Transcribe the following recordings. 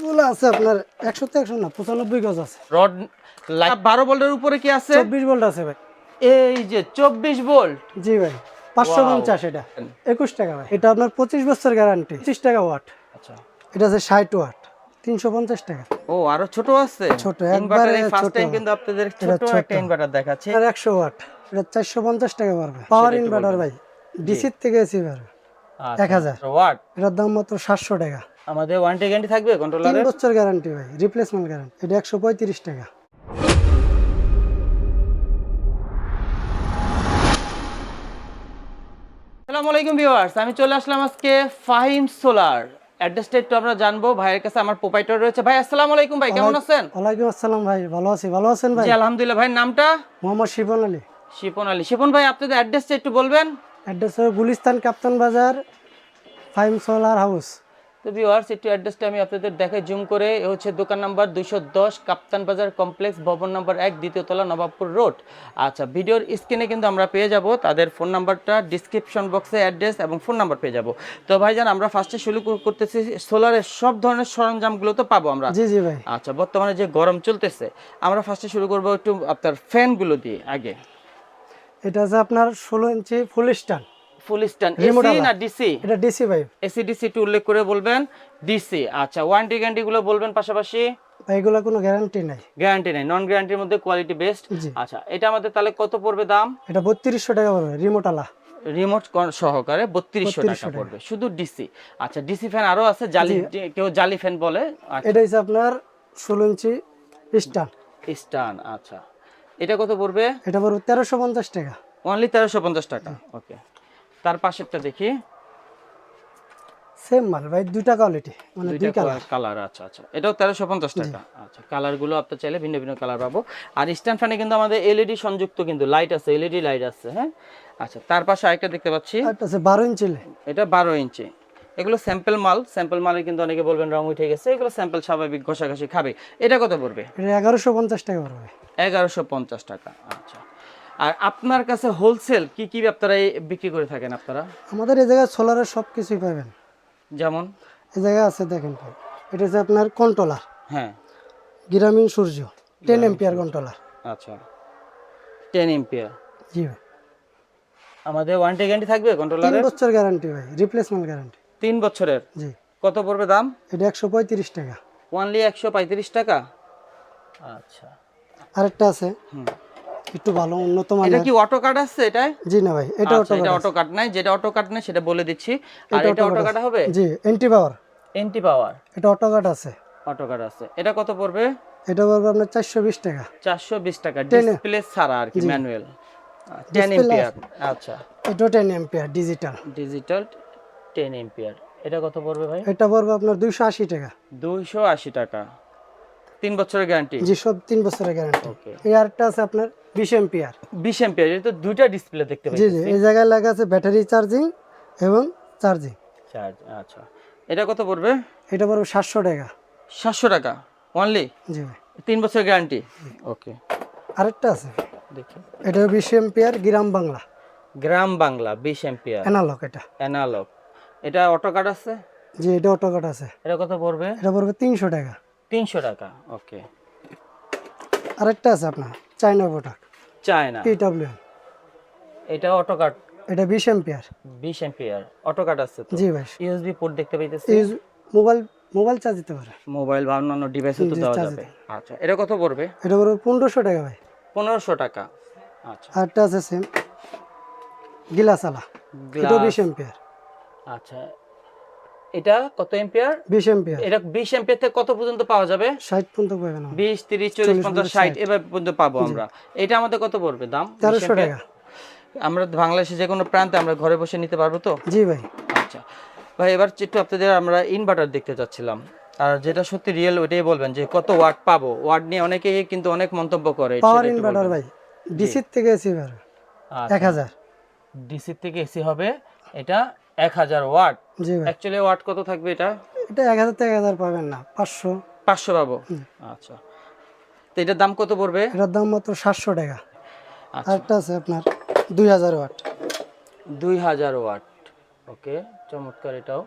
এগুলো আছে আপনার একশো তো একশো না পঁচানব্বই গজ আছে। রড লাইট বারো ভোল্টের উপরে কি আছে? চব্বিশ ভোল্ট আছে ভাই। এই যে চব্বিশ ভোল্ট জি ভাই পাঁচশো Wow. পঞ্চাশ এটা। একুশ টাকা ভাই। এটা আপনার পঁচিশ বছর গ্যারান্টি পঁচিশ টাকা ওয়াট আচ্ছা। এটা আছে ষাট ওয়াট তিনশো পঞ্চাশ টাকা। ও আরও ছোট আছে? ছোট, একবারে ফার্স্ট টাইম কিন্তু আপনাদের ছোট ছোট। একটা ইনভার্টার দেখাচ্ছি। আর একশো ওয়াট এটা চারশো পঞ্চাশ টাকা পারবে পাওয়ার ইনভার্টার ভাই। ডিসির থেকে এসি পারবে এক হাজার। ওয়াট এটার দাম মাত্র সাতশো টাকা। আমাদের ওয়ারেন্টি গ্যারান্টি থাকবে তিন কন্ট্রোলারের বছর গ্যারান্টি ভাই রিপ্লেসমেন্ট গ্যারান্টি এটা একশো পঁয়ত্রিশ টাকা। আসসালামু আলাইকুম ভিউয়ার্স আমি চলে আসলাম আজকে ফাহিম সোলার। অ্যাড্রেসটা একটু আমরা জানব ভাইয়ের কাছে আমার প্রোপাইটার রয়েছে। ভাই আসসালামু আলাইকুম ভাই কেমন আছেন? ওয়ালাইকুম আসসালাম ভাই ভালো আছি ভালো আছেন ভাই? জি আলহামদুলিল্লাহ। ভাই নামটা? মোহাম্মদ শিবন আলী। শিপন আলী। শিপন ভাই আপনাদের অ্যাড্রেসটা একটু বলবেন? অ্যাড্রেস হলো গুলিস্তান কাপ্তান বাজার ফাইম সোলার হাউস। তো ভিউয়ার্স একটু অ্যাড্রেসটা আমি আপনাদের দেখাই জুম করে। এ হচ্ছে দোকান নাম্বার দুইশো দশ কাপ্তান বাজার কমপ্লেক্স ভবন নাম্বার এক দ্বিতীয়তলা নবাবপুর রোড। আচ্ছা ভিডিওর স্ক্রিনে কিন্তু আমরা পেয়ে যাব। তাদের ফোন নাম্বারটা ডিসক্রিপশন বক্সে অ্যাড্রেস এবং ফোন নাম্বার পেয়ে যাব। তো ভাইজান আমরা ফার্স্টে শুরু করতেছি সোলারের সব ধরনের সরঞ্জামগুলো তো পাবো আমরা। জি জি ভাই। আচ্ছা বর্তমানে যে গরম চলতেছে আমরা ফার্স্টে শুরু করব একটু আপনার ফ্যানগুলো দিয়ে আগে। এটা আছে আপনার ষোলো inch full stand. Full stand AC না ডিসি এটা ডিসি ভাই। এসি ডিসি একটু উল্লেখ করে বলবেন। ডিসি আচ্ছা ওয়ারেন্টি গ্যারান্টি গুলো বলবেন পাশাপাশি? এগুলো কোনো গ্যারান্টি নাই। গ্যারান্টি নেই নন গ্যারান্টির মধ্যে কোয়ালিটি বেস্ট আচ্ছা এটা আমাদের তাহলে কত পড়বে দাম? এটা বত্রিশশো টাকা পড়বে রিমোট আলা। রিমোট সহকারে বত্রিশশো টাকা। পড়বে শুধু ডিসি আচ্ছা ডিসি ফ্যান আরও আছে জালি কেউ জালি ফ্যান বলে এটা হচ্ছে আপনার ষোলো ইঞ্চি স্ট্যান্ড স্টান আচ্ছা। এটা কত পড়বে? এটা পড়বে তেরোশো পঞ্চাশ টাকা। অনলি তেরোশো পঞ্চাশ টাকা ওকে তার পাশেরটা দেখি। সেম মাল ভাই দুইটা কোয়ালিটি মানে দুই কালার কালার আচ্ছা আচ্ছা। এটাও তেরোশো পঞ্চাশ টাকা। আচ্ছা কালারগুলো আপনি চাইলে ভিন্ন ভিন্ন কালার পাবো। আর স্ট্যান্ড ফ্যানে কিন্তু আমাদের এলইডি সংযুক্ত কিন্তু লাইট আছে এলইডি লাইট আছে হ্যাঁ? আচ্ছা তার পাশে আরেকটা দেখতে পাচ্ছি। একটা আছে বারো ইঞ্চি এটা বারো ইঞ্চি এগুলো স্যাম্পল মাল স্যাম্পল মালে কিন্তু অনেকে বলবেন রং উঠে গেছে এগুলো স্যাম্পল স্বাভাবিক ঘষাঘষি খাবে। এটা কত পড়বে? এটা এগারোশো পঞ্চাশ টাকা পড়বে। এগারোশো পঞ্চাশ টাকা আচ্ছা। আর আপনার কাছে হোলসেল কি কি আপনারা বিক্রি করে থাকেন আপনারা? আমাদের এই জায়গায় সোলারের সব কিছুই পাবেন। যেমন? এই জায়গায় আছে দেখেন ভাই এটা হচ্ছে আপনার কন্ট্রোলার হ্যাঁ। Grameen Surya ten ampere controller আচ্ছা। টেন এম্পিয়ার জি ভাই। আমাদের ওয়ারেন্টি গ্যারান্টি থাকবে তিন কন্ট্রোলারের বছর গ্যারান্টি ভাই রিপ্লেসমেন্ট গ্যারান্টি তিন বছরের? জি। কত পড়বে দাম? এটা একশো পঁয়ত্রিশ টাকা। ওয়ানলি একশো পঁয়ত্রিশ টাকা? আচ্ছা। আরেকটা আছে। হুম। একটু ভালো উন্নত মানের। এটা কি অটো কাট আছে এটাই জি না ভাই এটা আচ্ছা, অটো এটা অটো কাট নাই যেটা অটো কাট নাই সেটা বলে দিচ্ছি। আর এটা অটো কাট হবে? জি এন্টি পাওয়ার এন্টি পাওয়ার এটা অটো কাট আছে। অটো কাট আছে। এটা কত পড়বে? এটা পড়বে আপনার চারশো বিশ টাকা। চারশো বিশ টাকা। ডিসপ্লে ছাড়া আর কি ম্যানুয়াল টেন এম্পিয়ার আচ্ছা। এটা ten ampere digital digital ten ampere এটা কত পড়বে ভাই? এটা পড়বে আপনার দুইশো আশি টাকা। দুইশো আশি টাকা। তিন বছরের গ্যারান্টি জি সব তিন বছরের গ্যারান্টি ওকে এই আরেকটা আছে আপনার বিশ এম্পিয়ার বিশ এম্পিয়ার এটা তো দুইটা ডিসপ্লে দেখতে পাচ্ছি জি এই জায়গায় লেখা আছে ব্যাটারি চার্জিং এবং চার্জিং চার্জ আচ্ছা। এটা কত পড়বে? এটা পড়বে সাতশো টাকা। সাতশো টাকা অনলি জি ভাই। তিন বছর গ্যারান্টি ওকে আরেকটা আছে। দেখি। এটা বিশ এম্পিয়ার গ্রাম বাংলা। গ্রাম বাংলা বিশ এম্পিয়ার অ্যানালগ এটা। অ্যানালগ এটা অটো কাট আছে? জি এটা অটো কাট আছে। এটা কত পড়বে? এটা পড়বে তিনশো টাকা। তিনশো টাকা। ওকে। আরেকটা আছে আপনার চাইনা প্রোডাক্ট চায়না। পিডাব্লিউ এটা অটো কাট। এটা বিশ এম্পিয়ার বিশ এম্পিয়ার অটো কাট আছে তো? জি ভাই। ইউএসবি পোর্ট দেখতে পাইতেছি। মোবাইল মোবাইল চার্জ দিতে পারে। মোবাইল বা অন্যান্য ডিভাইসে তো দেওয়া যাবে। আচ্ছা এটা কত পড়বে? এটা পড়বে পনেরোশো টাকা ভাই। পনেরোশো টাকা। আচ্ছা। আরেকটা আছে সেম গিলাসালা এটা বিশ এম্পিয়ার আচ্ছা এটা কত এম্পিয়ার বিশ এম্পিয়ার এটা বিশ এম্পিয়ার থেকে কত পর্যন্ত পাওয়া যাবে? ষাট পর্যন্ত পাবেন আমার। বিশ তিরিশ চল্লিশ পঞ্চাশ ষাট এবার পর্যন্ত পাবো আমরা। এটা আমাদের কত পড়বে দাম? 20 তেরোশো ampere? টাকা। আমরা বাংলাদেশে যে কোনো প্রান্তে আমরা ঘরে বসে নিতে পারব তো? জি ভাই। আচ্ছা। ভাই এবার একটু আপনাদের আমরা ইনভার্টার দেখতে চাচ্ছিলাম। আর যেটা সত্যি রিয়েল ওইটাই বলবেন যে কত ওয়াট পাবো? ওয়াট নিয়ে অনেকেই কিন্তু অনেক মন্তব্য করে পাওয়ার ইনভার্টার ভাই ডিসির থেকে এসি পাবে আচ্ছা। এক হাজার। ডিসি থেকে এসি হবে এটা এক হাজার ওয়াট। জি ভাই। অ্যাকচুয়ালি ওয়াট কত থাকবে এটা? এটা এক হাজার থেকে এক হাজার পাবেন না পাঁচশো। পাঁচশো পাবো? আচ্ছা। তো এটার দাম কত পড়বে? এটার দাম মাত্র সাতশো টাকা। আচ্ছা। আরেকটা আছে আপনার দুই হাজার ওয়াট। দুই হাজার ওয়াট। ওকে চমৎকার এটাও।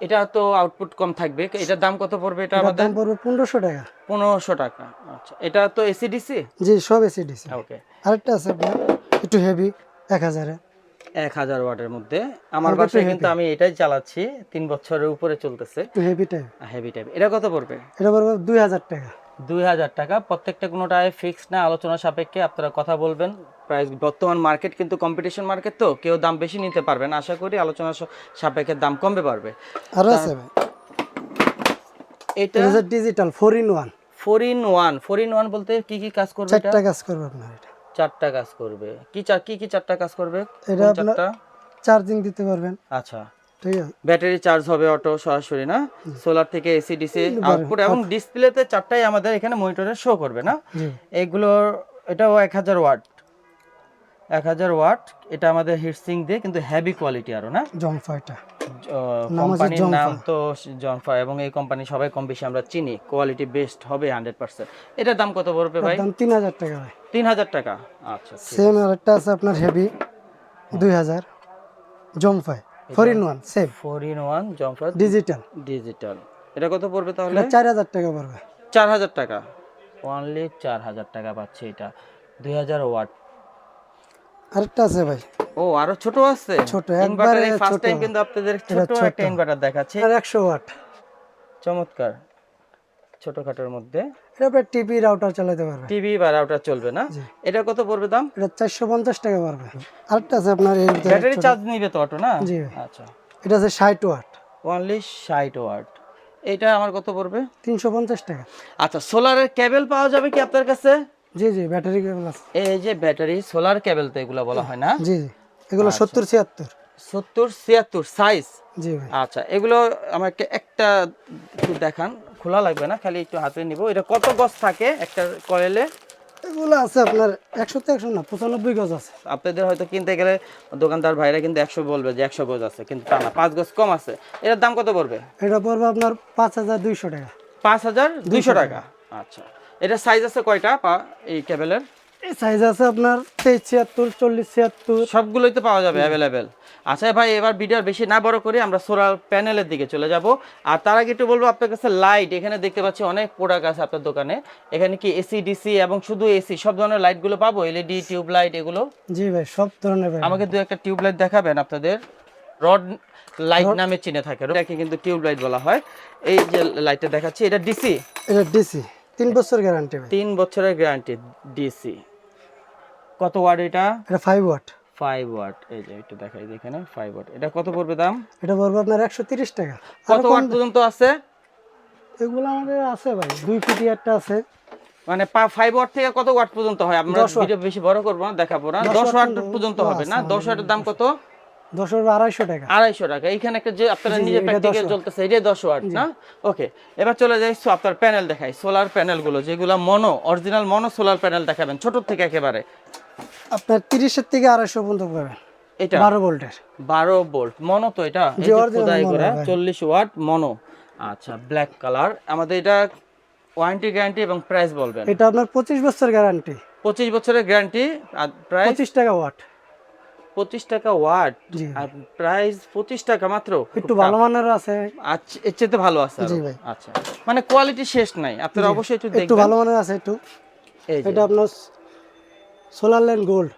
এটা তো আউটপুট কম থাকবে। এটার দাম কত পড়বে এটা আমাদের? দাম পড়বে পনেরোশো টাকা। পনেরোশো টাকা। আচ্ছা এটা তো এসিডিসি জি সব এসি ডিসি ওকে আরেকটা আছে আপনার একটু হেভি এক হাজারে। এক হাজার ওয়াটের মধ্যে। আমার বাসায় কিন্তু আমি এটাই চালাচ্ছি তিন বছরের উপরে চলতেছে। হেভি টাইপ হেভি টাইপ এটা কত পড়বে? এটা পড়বে দুই হাজার টাকা। দুই হাজার টাকা। প্রত্যেকটা কোনোটায় ফিক্স না আলোচনা সাপেক্ষে আপনারা কথা বলবেন। প্রাইস বর্তমান মার্কেট কিন্তু কম্পিটিশন মার্কেট তো কেউ দাম বেশি নিতে পারবেন আশা করি আলোচনা সাপেক্ষে দাম কমবে পারবে আরও আছে ভাই। এটা digital four in one four in one four in one বলতে কি কি কাজ করবে চারটা কাজ করবে আপনার এটা। চারটা কাজ করবে। কি চার কি কি চারটা কাজ করবে? এটা আপনার- চার্জিং দিতে পারবেন। আচ্ছা। ঠিক আছে। ব্যাটারি চার্জ হবে অটো সরাসরি না? সোলার থেকে এসি ডিসি আউটপুট এবং ডিসপ্লেতে চারটাই আমাদের এখানে মনিটরে শো করবে না? এগুলোর এটাও এক হাজার ওয়াট। এক হাজার ওয়াট এটা আমাদের হিটসিং দিয়ে কিন্তু হেভি কোয়ালিটি আরও না? নাম হচ্ছে কোম্পানির নাম তো জনফা এবং এই কোম্পানি সবাই কম বেশি আমরা চিনি। কোয়ালিটি বেস্ট হবে হান্ড্রেড পার্সেন্ট এটার দাম কত পড়বে ভাই? দাম তিন হাজার টাকা ভাই। তিন হাজার টাকা? আচ্ছা সেম আরেকটা আছে। আপনার হেভি দুই হাজার। জমফাই four in one same four in one জনফা digital digital এটা কত পড়বে তাহলে? চার হাজার টাকা পড়বে। চার হাজার টাকা। অনলি চার হাজার টাকা পাচ্ছে এটা। দুই হাজার ওয়াট আরেকটা আছে ভাই। ও আরও ছোট আছে? ছোট, একবারে ফার্স্ট টাইম কিন্তু আপনাদের ছোট ছোট। একটা ইনভার্টার দেখাচ্ছি। আর একশো ওয়াট। চমৎকার। ছোটখাটোর মধ্যে। এটা আপনার টিভি রাউটার চালাতে পারবে। টিভি বা রাউটার চলবে না? এটা কত পড়বে দাম? এটা চারশো পঞ্চাশ টাকা পড়বে। আরেকটা আছে আপনার ভিতরে ব্যাটারি চার্জ নিবে তো অটো না? জি। আচ্ছা। এটা আছে ষাট ওয়াট। অনলি ষাট ওয়াট। এটা আমার কত পড়বে? তিনশো পঞ্চাশ টাকা। আচ্ছা সোলারের কেবল পাওয়া যাবে কি আপনার কাছে? জি জি ব্যাটারি কেবল আছে। এই যে ব্যাটারি সোলার কেবল তো এগুলো বলা হয় না? জি জি এগুলো সত্তর ছিয়াত্তর। সত্তর ছিয়াত্তর সাইজ জি ভাই। আচ্ছা এগুলো আমাকে একটা একটু দেখান। খোলা লাগবে না খালি একটু হাতে নিব। এটা কত গজ থাকে একটা কয়েলে? এগুলো আছে আপনার একশো তো একশো না পঁচানব্বই গজ আছে। আপনাদের হয়তো কিনতে গেলে দোকানদার ভাইরা কিন্তু একশো বলবে যে একশো গজ আছে কিন্তু তা না পাঁচ গজ কম আছে। এটার দাম কত পড়বে? এটা পড়বে আপনার পাঁচ হাজার দুইশো টাকা। পাঁচ হাজার দুইশো টাকা। আচ্ছা। এটা সাইজ আছে কয়টা পা এই কেবলের এই সাইজ আছে আপনার তেইশ ছিয়াত্তর চল্লিশ ছিয়াত্তর। সবগুলোই তো পাওয়া যাবে অ্যাভেলেবেল আচ্ছা ভাই এবার ভিডিও বেশি না বড় করে আমরা সোলার প্যানেলের দিকে চলে যাব। আর তার আগে একটু বলব আপনার কাছে লাইট এখানে দেখতে পাচ্ছি অনেক প্রোডাক্ট আছে আপনার দোকানে। এখানে কি এসি ডিসি এবং শুধু এসি সব ধরনের লাইটগুলো পাবো? এলইডি টিউব লাইট এগুলো? জি ভাই সব ধরনের ভাই আমাকে দু একটা টিউব লাইট দেখাবেন আপনাদের। রড লাইট নামে চিনে থাকে। এটাকে কিন্তু টিউব লাইট বলা হয়। এই যে লাইটটা দেখাচ্ছি এটা ডিসি এটা ডিসি তিন বছর গ্যারান্টি তিন বছরের গ্যারান্টি ডিসি কত ওয়াট এটা? এটা ফাইভ ওয়াট ফাইভ ওয়াট এই যে একটু দেখাই এখানে ফাইভ ওয়াট এটা কত পড়বে দাম? এটা পড়বে আপনার একশো তিরিশ টাকা। কত ওয়াট পর্যন্ত আছে? এগুলো আমাদের আছে ভাই দুই ফিটি একটা আছে। মানে ফাইভ ওয়াট থেকে কত ওয়াট পর্যন্ত হয়? আমরা ভিডিও বেশি বড় করব না দেখাবো না। দশ ওয়াট পর্যন্ত হবে না? দশ ওয়াটের দাম কত? আড়াইশো টাকা। আড়াইশো টাকা। এইখানে একটা যে আপনারা নিজে প্র্যাকটিক্যাল চলতেছে এটাই দশ ওয়াট না? ওকে এবার চলে যাই আপনার প্যানেল দেখাই। সোলার প্যানেলগুলো যেগুলো mono original mono solar panel দেখাবেন ছোট থেকে একেবারে। আপনার তিরিশের থেকে আড়াইশো পর্যন্ত পাবেন। এটা? বারো ভোল্টের। বারো ভোল্ট। মনো তো এটা? খোদাই করা চল্লিশ ওয়াট মনো আচ্ছা ব্ল্যাক কালার আমাদের এটা ওয়ারেন্টি গ্যারান্টি এবং প্রাইস বলবেন। এটা আপনার পঁচিশ বছর গ্যারান্টি পঁচিশ বছরের গ্যারান্টি আর প্রাইস পঁচিশ টাকা ওয়াট পঁচিশ টাকা ওয়াট আর প্রাইস পঁচিশ টাকা মাত্র একটু ভালো মানের আছে। আচ্ছা এর চেয়ে ভালো আছে জি ভাই। আচ্ছা মানে কোয়ালিটি শেষ নাই। আপনারা অবশ্যই একটু একটু ভালো মানের আছে একটু। এটা আপনার সোলার লাইন গোল্ড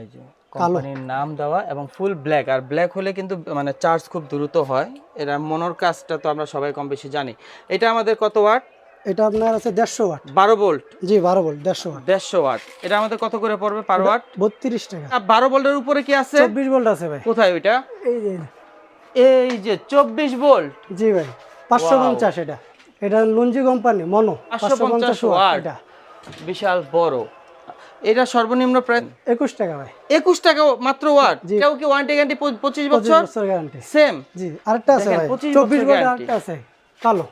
এই যে কোম্পানির নাম দেওয়া এবং ফুল ব্ল্যাক আর ব্ল্যাক হলে কিন্তু মানে চার্জ খুব দ্রুত হয়। এরা মনোর কাজটা তো আমরা সবাই কম বেশি জানি। এটা আমাদের কত ওয়াট এটা আপনার আছে দেড়শো ওয়াট। বারো ভোল্ট জি বারো ভোল্ট দেড়শো ওয়াট। দেড়শো ওয়াট। এটা আমাদের কত করে পড়বে পার ওয়াট? বত্রিশ টাকা। বারো ভোল্টের উপরে কি আছে? চব্বিশ ভোল্ট আছে ভাই। কোথায় ওইটা? এই যে এই যে। চব্বিশ ভোল্ট জি ভাই পাঁচশো পঞ্চাশ এটা। এটা লুঞ্জি কোম্পানি মনো 550 ওয়াট। এটা। বিশাল বড়। এটা সর্বনিম্ন প্রায় একুশ টাকা ভাই। একুশ টাকা মাত্র ওয়াট? কেউ কি ওয়ারেন্টি গ্যারান্টি পঁচিশ পঁচিশ বছর সেম জি আরেকটা আছে ভাই। চব্বিশ বছর ভোল্ট আরেকটা আছে। কালো।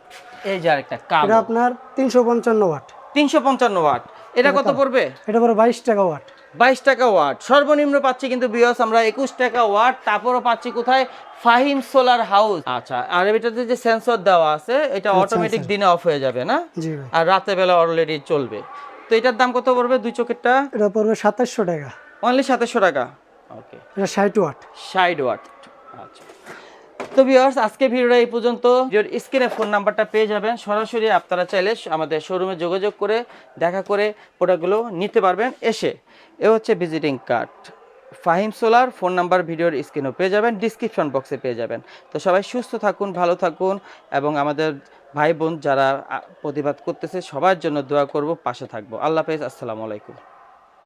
এই যে আরেকটা এটা আপনার তিনশো পঞ্চান্ন ওয়াট। তিনশো পঞ্চান্ন ওয়াট। এটা কত পড়বে? এটা পরে বাইশ টাকা ওয়াট। বাইশ টাকা ওয়াট। সর্বনিম্ন পাচ্ছি কিন্তু বিয়স আমরা একুশ টাকা ওয়াট। তারপরও পাচ্ছি কোথায়? Fahim solar house. আচ্ছা আর এটাতে যে সেন্সর দেওয়া আছে এটা অটোমেটিক দিনে অফ হয়ে যাবে না? আর রাতে বেলা অলরেডি চলবে। তো এটার দাম কত পড়বে দুই চোখেরটা? এটা পড়বে সাতাশশো টাকা। অনলি সাতাশশো টাকা। ওকে এটা ষাট ওয়াট। ষাট ওয়াট। আচ্ছা। তো ভিউয়ার্স আজকে ভিডিওটা এই পর্যন্ত। স্ক্রিনে ফোন নাম্বারটা পেয়ে যাবেন। সরাসরি আপনারা চাইলে আমাদের শোরুমে যোগাযোগ করে, দেখা করে প্রোডাক্টগুলো নিতে পারবেন এসে। এ হচ্ছে visiting card Fahim solar phone number ভিডিওর স্ক্রিনেও পেয়ে যাবেন ডিসক্রিপশন বক্সে পেয়ে যাবেন। তো সবাই সুস্থ থাকুন, ভালো থাকুন এবং আমাদের ভাই বোন যারা প্রতিবাদ করতেছে, সবার জন্য দোয়া করব, পাশে থাকব। আল্লাহ হাফেজ, আসসালামু আলাইকুম।